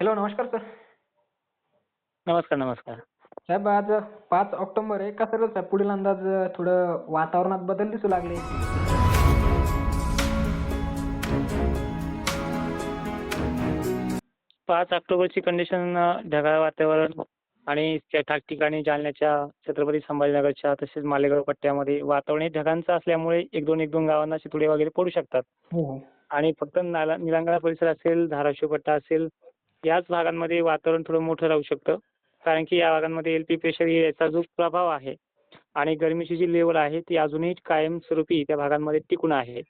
Hello नमस्कार sir. नमस्कार नमस्कार. साहेब आज पाच ऑक्टोबर आहे कसं साहेब पुढील अंदाज थोडं वातावरणात बदल दिसू लागले. पाच ऑक्टोबरची कंडिशन ढगाळ वातावरण आणि ठिकाणी जालन्याच्या छत्रपती संभाजीनगरच्या तसेच मालेगाव पट्ट्यामध्ये वातावरण हे ढगांचं असल्यामुळे एक दोन एक दोन गावांना चितुडे वगैरे पडू शकतात. हो हो. आणि फक्त नाला निलंगा परिसर असेल धाराशिव पट्टा असेल याच भागांमध्ये वातावरण थोडं मोठं राहू शकतं. कारण की या भागांमध्ये एल पी प्रेशर याचा जो प्रभाव आहे आणि गरमीची जी लेवल आहे ती अजूनही कायमस्वरूपी त्या भागांमध्ये टिकून आहे.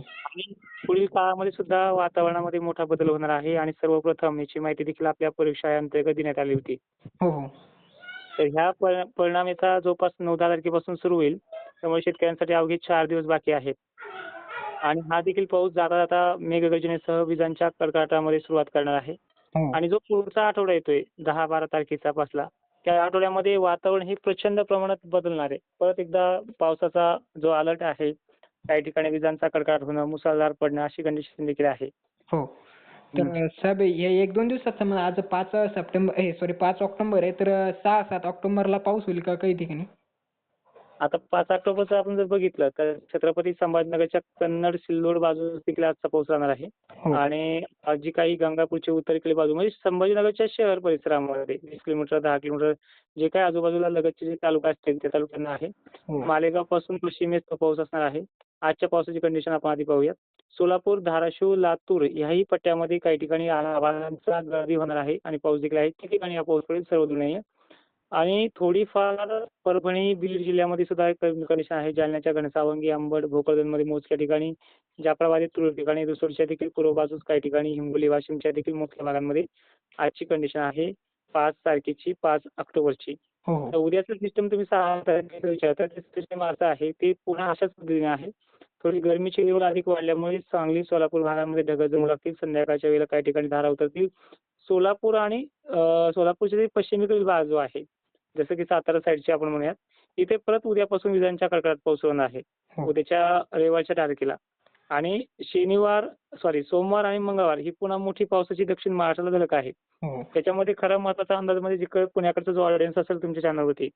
आणि पुढील काळामध्ये सुद्धा वातावरणामध्ये मोठा बदल होणार आहे आणि सर्वप्रथम याची माहिती देखील आपल्या परीक्षा अंतर्गत देण्यात आली होती. हो हो. तर ह्या परि- परिणाम याचा जवळपास नऊ दहा तारखेपासून सुरू होईल. त्यामुळे शेतकऱ्यांसाठी अवघे चार दिवस बाकी आहेत. आणि हा देखील पाऊस जाता जाता मेघगर्जनेसह विजांच्या कडकडाटामध्ये सुरुवात करणार आहे. आणि जो पुढचा आठवडा येतोय दहा बारा तारखेचा पासला त्या आठवड्यामध्ये वातावरण हे प्रचंड प्रमाणात बदलणार आहे. परत एकदा पावसाचा जो अलर्ट आहे काही ठिकाणी विजांचा कडकडाट होणं मुसळधार पडणं अशी कंडिशन देखील आहे. हो. तर साहेब हे एक दोन दिवसात समजा आज पाच सप्टेंबर हे सॉरी पाच ऑक्टोबर आहे तर सहा सात ऑक्टोबरला पाऊस होईल का काही ठिकाणी? आता पाच ऑक्टोबरचं आपण जर बघितलं तर छत्रपती संभाजीनगरच्या कन्नड सिल्लोड बाजूस देखील आजचा पाऊस राहणार आहे. हो. आणि जी काही गंगापूरची उत्तरेकडील बाजू म्हणजे संभाजीनगरच्या शहर परिसरामध्ये वीस किलोमीटर दहा किलोमीटर जे काही आजूबाजूला लगतचे जे तालुका असतील त्या तालुक्यांना आहे. हो. मालेगावपासून पश्चिमेस तो पाऊस असणार आहे. आजच्या पावसाची कंडिशन आपण आधी पाहूयात. सोलापूर धाराशिव लातूर याही पट्ट्यामध्ये काही ठिकाणी आभाळांचा गर्दी होणार आहे आणि पाऊस देखील आहे. किती ठिकाणी हा पाऊस पडेल सर्वदूर आणि थोडीफार परभणी बीड जिल्ह्यामध्ये सुद्धा एक कंडिशन आहे. जालन्याच्या घनसावंगी अंबड भोकरदनमध्ये मोजक्या ठिकाणी जाफराबादी तुरळक ठिकाणी रिसोडच्या देखील पूर्व बाजूस काही ठिकाणी हिंगोली वाशिमच्या देखील मोठ्या भागांमध्ये आजची कंडिशन आहे पाच तारखेची पाच ऑक्टोबरची. हो हो. तर उद्याचं सिस्टम तुम्ही सहा तारखेचं विचारता ते सिस्टम असं आहे ते पुन्हा अशाच पद्धतीने आहे. थोडी गरमीची लेवल अधिक वाढल्यामुळे सांगली सोलापूर भागामध्ये ढग जमू लागतील. संध्याकाळच्या वेळेला काही ठिकाणी धारा उतरतील. सोलापूर आणि सोलापूरचे पश्चिमेकडील भाग जो आहे. जसं की सातारा साईडचे आपण म्हणूयात इथे परत उद्यापासून विजांच्या कडकडाट पाऊस होणार आहे. हो. उद्याच्या रविवारच्या तारखेला. आणि शनिवार सॉरी सोमवार आणि मंगळवार ही पुन्हा मोठी पावसाची दक्षिण महाराष्ट्राला झलक आहे. हो. त्याच्यामध्ये खरा महत्त्वाचा अंदाज म्हणजे जिकडे पुण्याकडचा जो ऑडियन्स असेल तुमच्या चॅनलवरती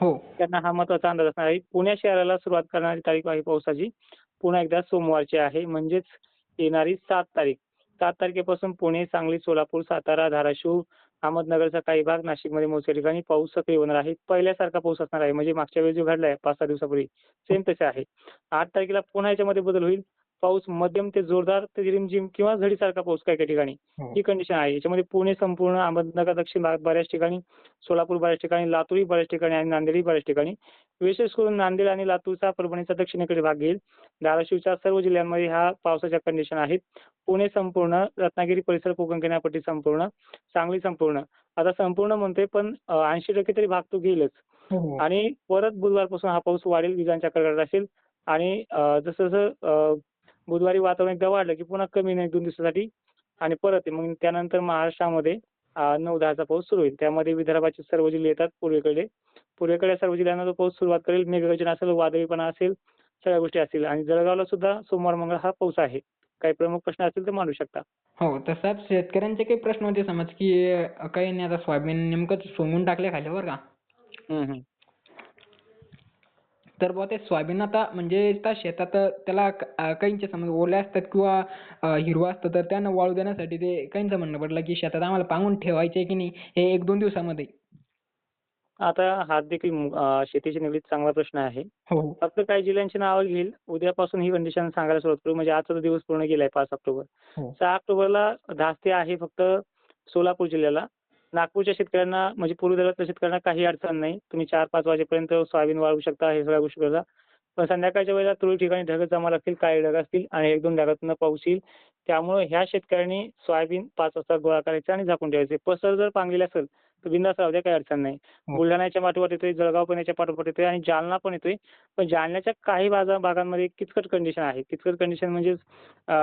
हो. त्यांना हा महत्त्वाचा अंदाज असणार आहे. पुणे शहराला सुरुवात करणारी तारीख आहे पावसाची. पुन्हा एकदा सोमवारची आहे म्हणजेच येणारी सात तारीख. सात तारखेपासून पुणे सांगली सोलापूर सातारा धाराशिव अहमदनगरचा काही भाग नाशिकमध्ये मोजक्या ठिकाणी पाऊस सक्रिय होणार आहे. पहिल्यासारखा पाऊस असणार आहे. म्हणजे मागच्या वेळेस जो घडलाय पाच सहा दिवसापूर्वी सेम तसे आहे. आठ तारखेला पुन्हा याच्यामध्ये बदल होईल. पाऊस मध्यम ते जोरदार ते रिमझिम किंवा झडीसारखा पाऊस काही काही ठिकाणी हो. ही कंडिशन आहे. याच्यामध्ये पुणे संपूर्ण अहमदनगर दक्षिण भाग बऱ्याच ठिकाणी सोलापूर बऱ्याच ठिकाणी लातूरही बऱ्याच ठिकाणी आणि नांदेडही बऱ्याच ठिकाणी. विशेष करून नांदेड आणि लातूरचा परभणीचा दक्षिणेकडे भाग घेईल. धाराशिवच्या सर्व जिल्ह्यांमध्ये ह्या पावसाच्या कंडिशन आहेत. पुणे संपूर्ण रत्नागिरी परिसर कोकण किनारपट्टी संपूर्ण सांगली संपूर्ण. आता संपूर्ण म्हणतोय पण ऐंशी टक्के तरी भाग तो घेईलच. हो हो. आणि परत बुधवारपासून हा पाऊस वाढेल विजांच्या कडकडाट असेल. आणि जसं जसं बुधवारी वातावरण एकदा वाढलं की पुन्हा कमी नाही दोन दिवसासाठी आणि परत. मग त्यानंतर महाराष्ट्रामध्ये नऊ दहाचा पाऊस सुरू होईल. त्यामध्ये विदर्भाचे सर्व जिल्हे येतात पूर्वेकडे पूर्वेकडे सर्व जिल्ह्यांना तो पाऊस सुरुवात करेल मेघगर्जन असेल वादळीपणा असेल सगळ्या गोष्टी असतील. आणि जळगावला सुद्धा सोमवार मंगळ हा पाऊस आहे. काही प्रमुख प्रश्न असतील तर मांडू शकता. हो साहेब शेतकऱ्यांचे काही प्रश्न होते समज की काही नाही आता सोयाबीन नेमकंच सोंगून टाकले खाली बरं का. तर बुवा ते सोयाबीन आता म्हणजे त्या शेतात त्याला काहींचे समज ओले असतात किंवा हिरवं असतं तर त्यांना वाळू देण्यासाठी ते काहींचं म्हणणं पडलं की शेतात आम्हाला पांगून ठेवायचे की नाही हे एक दोन दिवसामध्ये. आता हा देखील शेतीशी निगडीत चांगला प्रश्न आहे. हो. फक्त काही जिल्ह्यांची नावं घेईल. उद्यापासून ही कंडिशन सांगायला सुरुवात करू. म्हणजे आजचा दिवस पूर्ण गेलाय पाच ऑक्टोबर. हो. सहा ऑक्टोबरला धास्ते आहे फक्त सोलापूर जिल्ह्याला. नागपूरच्या शेतकऱ्यांना म्हणजे पूर्व विदर्भातल्या शेतकऱ्यांना काही अडचण नाही. तुम्ही चार पाच वाजेपर्यंत सोयाबीन वाळवू शकता हे सगळ्या गोष्टी करता पण संध्याकाळच्या वेळेला तुरळक ठिकाणी ढग जमा लागतील काही ढग असतील आणि एक दोन ढगातून पाऊस येईल. त्यामुळे ह्या शेतकऱ्यांनी सोयाबीन पाच वाजता गोळा करायचे आणि झाकून ठेवायचे. पसर जर पांगलेली असेल तर बिंदास राहू द्या काही अडचण नाही. हो. बुलढाण्याच्या पाठोपाठ येतोय जळगाव पण याच्या पाठोपाठ येतोय आणि जालना पण येतोय. पण जालन्याच्या काही भागांमध्ये किचकट कंडिशन आहे. किचकट कंडिशन म्हणजे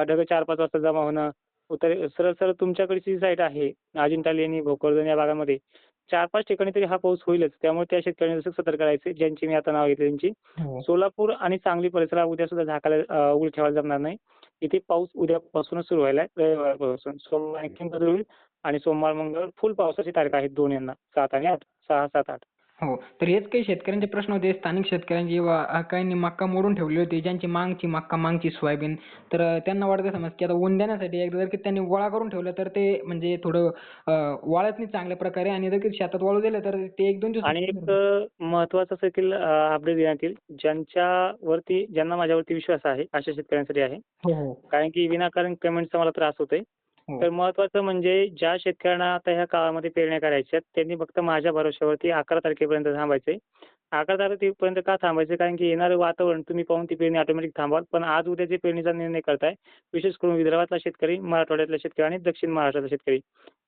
ढग चार पाच वाजता जमा होणं उत्तर सरळ सरळ तुमच्याकडची साईड आहे अजिंठा लेणी भोकरदन या भागामध्ये चार पाच ठिकाणी तरी हा पाऊस होईलच. त्यामुळे त्या शेतकऱ्यांनी जसं सतर्क करायचे ज्यांची मी आता नाव घेतली त्यांची. हो. सोलापूर आणि सांगली परिसरात उद्या सुद्धा झाकायला उघड ठेवायला जमणार नाही. इथे पाऊस उद्यापासूनच सुरू व्हायला आहे रविवारपासून. सोमवार आणखीन बदल होईल आणि सोमवार मंगळवार फुल पावसाची तारीख आहेत दोन यांना सात आणि आठ. सहा सात आठ. हो. तर हेच काही शेतकऱ्यांचे प्रश्न होते. स्थानिक शेतकऱ्यांचे व अ, काहींनी मक्का मोडून ठेवली होती. ज्यांची मागची मक्का मागची सोयाबीन. तर त्यांना वाटतं समज की आता ऊन देण्यासाठी एकदा जर की त्यांनी गोळा करून ठेवलं तर ते म्हणजे थोडं अ, वाळत नाही चांगल्या प्रकारे. आणि जर की शेतात वाळू दिलं तर ते एक दोन दिवस आणि एक महत्वाचं असं देखील अपडेट देण्यात येईल. ज्यांच्यावरती ज्यांना माझ्यावरती विश्वास आहे अशा शेतकऱ्यांसाठी आहे. हो हो. कारण की विनाकारण पेमेंटचा मला त्रास होतोय. हो. तर महत्वाचं म्हणजे ज्या शेतकऱ्यांना आता ह्या काळामध्ये पेरण्या करायच्या आहेत त्यांनी फक्त माझ्या भरोश्यावरती अकरा तारखेपर्यंत थांबायचंय अकरा तारखेपर्यंत का थांबायचं? कारण की येणारं वातावरण तुम्ही पाहून ती पेरणी ऑटोमॅटिक थांबवाल. पण आज उद्या जे पेरणीचा निर्णय करताय विशेष करून विदर्भातला शेतकरी मराठवाड्यातला शेतकरी आणि दक्षिण महाराष्ट्रातला शेतकरी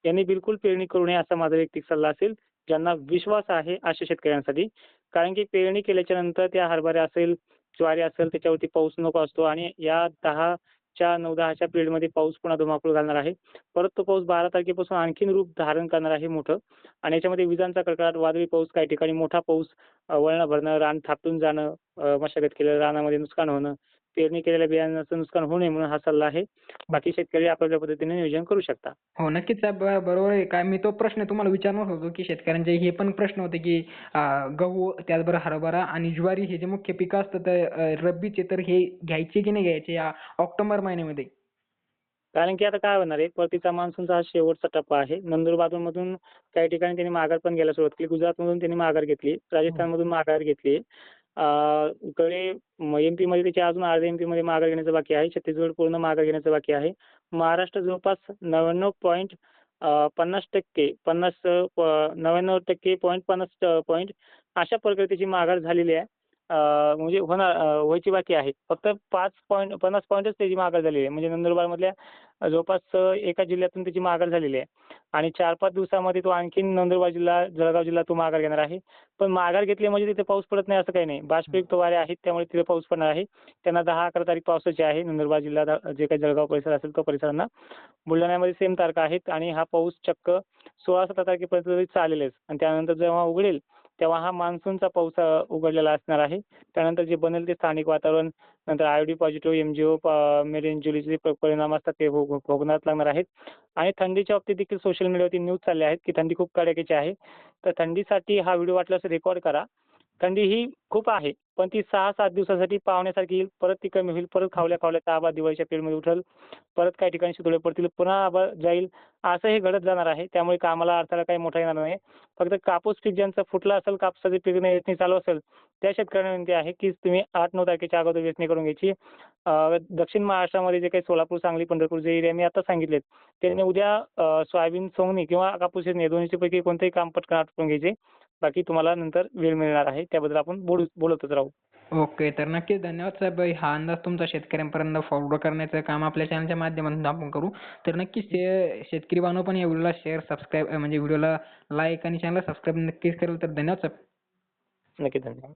यांनी बिलकुल पेरणी करू नये असा माझा वैयक्तिक सल्ला असेल ज्यांना विश्वास आहे अशा शेतकऱ्यांसाठी. कारण की पेरणी केल्याच्यानंतर त्या हरभरे असेल ज्वारी असेल त्याच्यावरती पाऊस नको असतो आणि या दहा दहाच्या नऊ दहाच्या पिरियडमध्ये पाऊस पुन्हा धुमाकूळ घालणार आहे. परत तो पाऊस बारा तारखेपासून आणखीन रूप धारण करणार आहे मोठं. आणि याच्यामध्ये विजांचा कडकडाट वादळी पाऊस काही ठिकाणी मोठा पाऊस वळणं भरणं रान थापटून जाणं मशागत केलेलं रानामध्ये नुकसान होणं पेरणी केलेल्या बियाण्याचं नुकसान होऊ नये म्हणून हा सल्ला आहे. बाकी शेतकरी आपापल्या पद्धतीने नियोजन करू शकता. हो नक्कीच साहेब. बरोबर आहे. काय मी तो प्रश्न तुम्हाला विचारणार होतो की शेतकऱ्यांचे हे पण प्रश्न होते की अं, गहू त्याचबरोबर हरभरा आणि ज्वारी हे जे मुख्य पिकं असतात अं, रब्बीचे तर हे घ्यायचे की नाही घ्यायचे या ऑक्टोबर महिन्यामध्ये? कारण की आता काय होणार आहे? परतीचा मान्सूनचा हा शेवटचा टप्पा आहे. नंदुरबारमधून काही ठिकाणी त्यांनी माघार पण घ्यायला सुरुवात केली. गुजरातमधून त्यांनी माघार घेतली. राजस्थानमधून माघार घेतली. कडे इकडे एमपी मध्ये त्याच्या अजून अर्ध्या एमपी मध्ये माघार घेण्याचं बाकी आहे. छत्तीसगड पूर्ण माघार घेण्याचं बाकी आहे. महाराष्ट्र जवळपास नव्याण्णव पॉईंट पन्नास टक्के पन्नास नव्याण्णव टक्के पॉईंट पन्नास पॉईंट अशा प्रकारे त्याची माघार झालेली आहे. म्हणजे होणार व्हायची बाकी आहे. फक्त पाच पॉईंट पन्नास पॉईंटच त्याची माघार झालेली आहे. म्हणजे नंदुरबारमधल्या जवळपास एका जिल्ह्यातून त्याची माघार झालेली आहे. आणि चार पाच दिवसामध्ये तो आणखीन नंदुरबार जिल्हा जळगाव जिल्हा तो माघार घेणार आहे. पण माघार घेतली म्हणजे तिथे पाऊस पडत नाही असं काही नाही. बाष्पयुक्त वारे आहेत त्यामुळे तिथे पाऊस पडणार आहे. त्यांना दहा अकरा तारीख पावसाची आहे. नंदुरबार जिल्हा जे काही जळगाव परिसर असेल तो परिसरांना. बुलढाण्यामध्ये सेम तारखा आहेत आणि हा पाऊस चक्क सोळा सतरा तारखेपर्यंत तरी चालेलच. आणि त्यानंतर जेव्हा उघडेल तेव्हा हा मान्सूनचा पाऊस उघडलेला असणार आहे. त्यानंतर जे बनेल ते स्थानिक वातावरण नंतर I D positive M G O जुलीचे परिणाम असतात ते भोग भोगण्यात लागणार आहेत. आणि थंडीच्या बाबतीत देखील सोशल मीडियावरती न्यूज चालल्या आहेत की थंडी खूप कडाक्याची आहे. तर थंडीसाठी हा व्हिडिओ वाटल्यास रेकॉर्ड करा. थंडी ही खूप आहे पण ती सहा सात दिवसासाठी पाहुण्यासारखी येईल. परत ती कमी होईल परत खावल्या खावल्या आबा दिवाळीच्या पिरियडमध्ये उठल परत काही ठिकाणी शितोळे पडतील पुन्हा आबा जाईल. असं हे घडत जाणार आहे त्यामुळे कामाला अडथळा काही मोठा येणार नाही. फक्त कापूस पीक ज्यांचा फुटला असेल कापसाचे पीक वेचणी चालू असेल त्या शेतकऱ्यांना विनंती आहे की तुम्ही आठ नऊ तारखेच्या अगोदर वेचणी करून घ्यायची. दक्षिण महाराष्ट्रामध्ये जे काही सोलापूर सांगली पंढरपूर जे एरिया मी आता सांगितलेत त्यांनी उद्या सोयाबीन सोंगणी किंवा कापूस येणे दोन्हीच्या पैकी कोणतेही काम पटकन आटपून घ्यायचे. बाकी तुम्हाला नंतर वेळ मिळणार आहे त्याबद्दल आपण बोलू बोलतच राहू. ओके तर नक्कीच धन्यवाद साहेब. हा अंदाज तुमचा शेतकऱ्यांपर्यंत फॉरवर्ड करण्याचं काम आपल्या चॅनलच्या माध्यमातून आपण करू. तर नक्कीच शेतकरी बांधव पण या व्हिडिओला शेअर सबस्क्राईब म्हणजे व्हिडिओला लाईक आणि चॅनलला सबस्क्राईब नक्कीच करेल. तर धन्यवाद साहेब. नक्की धन्यवाद.